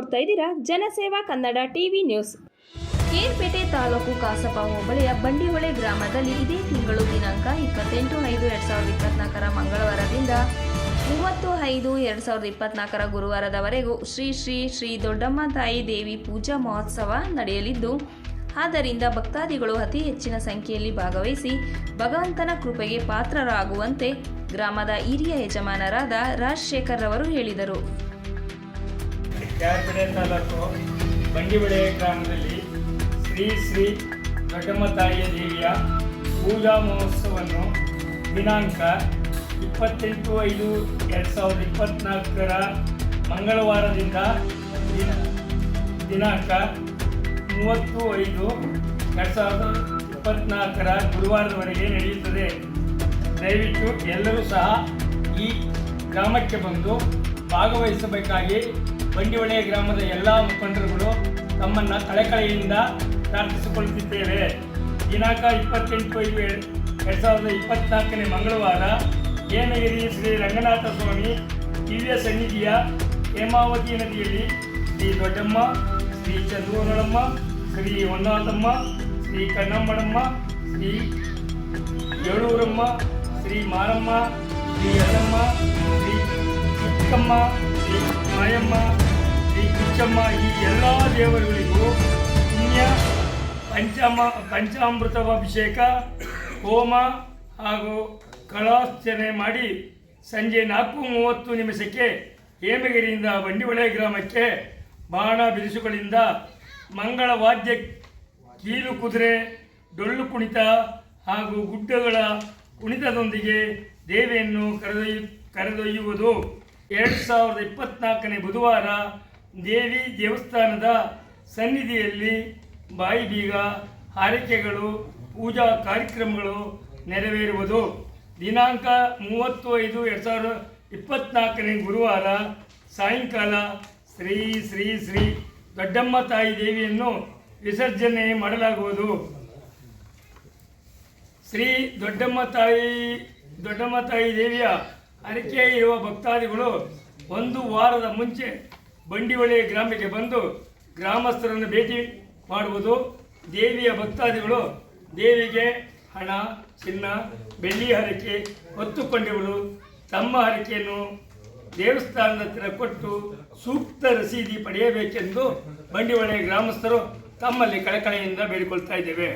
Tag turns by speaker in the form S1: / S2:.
S1: ನೋಡ್ತಾ ಇದ್ದೀರಾ? Janaseva Kannada TV news. Kerpete ತಾಲೂಕು ಕಾಸಪ ಹೋಬಳಿಯ ಬಂಡಿಹೊಳೆ ಗ್ರಾಮದಲ್ಲಿ ಇದೇ ತಿಂಗಳು ದಿನಾಂಕ ಇಪ್ಪತ್ತೆಂಟು ಐದು ಎರಡು ಸಾವಿರದ ಇಪ್ಪತ್ನಾಲ್ಕರ ಮಂಗಳವಾರದಿಂದ ಮೂವತ್ತು ಐದು ಎರಡು ಸಾವಿರದ ಇಪ್ಪತ್ನಾಲ್ಕರ ಗುರುವಾರದವರೆಗೂ ಶ್ರೀ ಶ್ರೀ ಶ್ರೀ ದೊಡ್ಡಮ್ಮ ತಾಯಿ ದೇವಿ ಪೂಜಾ ಮಹೋತ್ಸವ ನಡೆಯಲಿದ್ದು, ಆದ್ದರಿಂದ ಭಕ್ತಾದಿಗಳು ಅತಿ ಹೆಚ್ಚಿನ ಸಂಖ್ಯೆಯಲ್ಲಿ ಭಾಗವಹಿಸಿ ಭಗವಂತನ ಕೃಪೆಗೆ ಪಾತ್ರರಾಗುವಂತೆ ಗ್ರಾಮದ ಹಿರಿಯ ಯಜಮಾನರಾದ ರಾಜಶೇಖರ್ ಅವರು ಹೇಳಿದರು.
S2: ಕ್ಯಾರ್ಪೇಟೆ ತಾಲೂಕು ಬಂಡಿಬಳೆ ಗ್ರಾಮದಲ್ಲಿ ಶ್ರೀ ಶ್ರೀ ತಾಯಿಯ ದೇವಿಯ ಪೂಜಾ ಮಹೋತ್ಸವವನ್ನು ದಿನಾಂಕ ಇಪ್ಪತ್ತೆಂಟು ಐದು ಎರಡು ಸಾವಿರದ ಇಪ್ಪತ್ತ್ನಾಲ್ಕರ ಮಂಗಳವಾರದಿಂದ ದಿನ, ದಿನಾಂಕ ಮೂವತ್ತು ಐದು ಎರಡು ಸಾವಿರದ ಇಪ್ಪತ್ತ್ನಾಲ್ಕರ ಗುರುವಾರದವರೆಗೆ ನಡೆಯುತ್ತದೆ. ದಯವಿಟ್ಟು ಎಲ್ಲರೂ ಸಹ ಈ ಗ್ರಾಮಕ್ಕೆ ಬಂದು ಭಾಗವಹಿಸಬೇಕಾಗಿ ಬಂಡಿಹೊಳೆ ಗ್ರಾಮದ ಎಲ್ಲ ಮುಖಂಡರುಗಳು ತಮ್ಮನ್ನು ಕಳೆಕಳೆಯಿಂದ ಪ್ರಾರ್ಥಿಸಿಕೊಳ್ಳುತ್ತಿದ್ದೇವೆ. ದಿನಾಂಕ ಇಪ್ಪತ್ತೆಂಟು ಐದು ಎರಡು ಸಾವಿರದ ಇಪ್ಪತ್ನಾಲ್ಕನೇ ಮಂಗಳವಾರ ಏನಗಿರಿ ಶ್ರೀ ರಂಗನಾಥ ಸ್ವಾಮಿ ದಿವ್ಯ ಸನ್ನಿಧಿಯ ಹೇಮಾವತಿ ನದಿಯಲ್ಲಿ ಶ್ರೀ ದೊಡ್ಡಮ್ಮ, ಶ್ರೀ ಚಂದ್ರೂರಳಮ್ಮ ಶ್ರೀ ಹೊನ್ನಾಥಮ್ಮ ಶ್ರೀ ಕಣ್ಣಮ್ಮಣಮ್ಮ ಶ್ರೀ ಏಳೂರಮ್ಮ ಶ್ರೀ ಮಾರಮ್ಮ, ಶ್ರೀ ಯಲ್ಲಮ್ಮ ಶ್ರೀ ಚಿಕ್ಕಮ್ಮ, ಶ್ರೀ ಮಾಯಮ್ಮ ಈ ಎಲ್ಲ ದೇವರುಗಳಿಗೂ ಪುಣ್ಯ, ಪಂಚಾಮ ಪಂಚಾಮೃತ ಅಭಿಷೇಕ ಹೋಮ ಹಾಗೂ ಕಳಾರ್ಚನೆ ಮಾಡಿ ಸಂಜೆ ನಾಲ್ಕು ಮೂವತ್ತು ನಿಮಿಷಕ್ಕೆ ಹೇಮಗಿರಿಯಿಂದ ಬಂಡಿವಳೆ ಗ್ರಾಮಕ್ಕೆ ಬಾಣ ಬಿರುಸುಗಳಿಂದ ಮಂಗಳ ವಾದ್ಯ ಕೀಲು ಕುದುರೆ, ಡೊಳ್ಳು ಕುಣಿತ ಹಾಗೂ ಗುಡ್ಡಗಳ ಕುಣಿತದೊಂದಿಗೆ ದೇವಿಯನ್ನು ಕರೆದೊಯ್ಯು, ಕರೆದೊಯ್ಯುವುದು. ಎರಡು ಸಾವಿರದ ಇಪ್ಪತ್ತ್ನಾಲ್ಕನೇ ಬುಧವಾರ ದೇವಿ ದೇವಸ್ಥಾನದ ಸನ್ನಿಧಿಯಲ್ಲಿ ಬಾಯಿ ಬೀಗ, ಹಾರೈಕೆಗಳು, ಪೂಜಾ ಕಾರ್ಯಕ್ರಮಗಳು ನೆರವೇರುವುದು. ದಿನಾಂಕ ಮೂವತ್ತು ಐದು ಎರಡು ಸಾವಿರದ ಇಪ್ಪತ್ನಾಲ್ಕನೇ ಗುರುವಾರ ಸಾಯಂಕಾಲ ಶ್ರೀ ಶ್ರೀ ಶ್ರೀ ದೊಡ್ಡಮ್ಮ ತಾಯಿ ದೇವಿಯನ್ನು ವಿಸರ್ಜನೆ ಮಾಡಲಾಗುವುದು. ಶ್ರೀ ದೊಡ್ಡಮ್ಮ ತಾಯಿ ದೊಡ್ಡಮ್ಮ ತಾಯಿ ದೇವಿಯ ಅರಿಕೆ ಇರುವ ಭಕ್ತಾದಿಗಳು ಒಂದು ವಾರದ ಮುಂಚೆ ಬಂಡಿಹೊಳೆ ಗ್ರಾಮಕ್ಕೆ ಬಂದು ಗ್ರಾಮಸ್ಥರನ್ನು ಭೇಟಿ ಮಾಡುವುದು ದೇವಿಯ ಭಕ್ತಾದಿಗಳು ದೇವಿಗೆ ಹಣ, ಚಿನ್ನ, ಬೆಳ್ಳಿ ಹರಕೆ ಹೊತ್ತುಕೊಂಡಿವರು ತಮ್ಮ ಹರಕೆಯನ್ನು ದೇವಸ್ಥಾನದ ಹತ್ತಿರ ಕೊಟ್ಟು ಸೂಕ್ತ ರಸೀದಿ ಪಡೆಯಬೇಕೆಂದು ಬಂಡಿವಳೆ ಗ್ರಾಮಸ್ಥರು ತಮ್ಮಲ್ಲಿ ಕಳಕಳೆಯಿಂದ ಬೇಡಿಕೊಳ್ತಾ ಇದ್ದೇವೆ.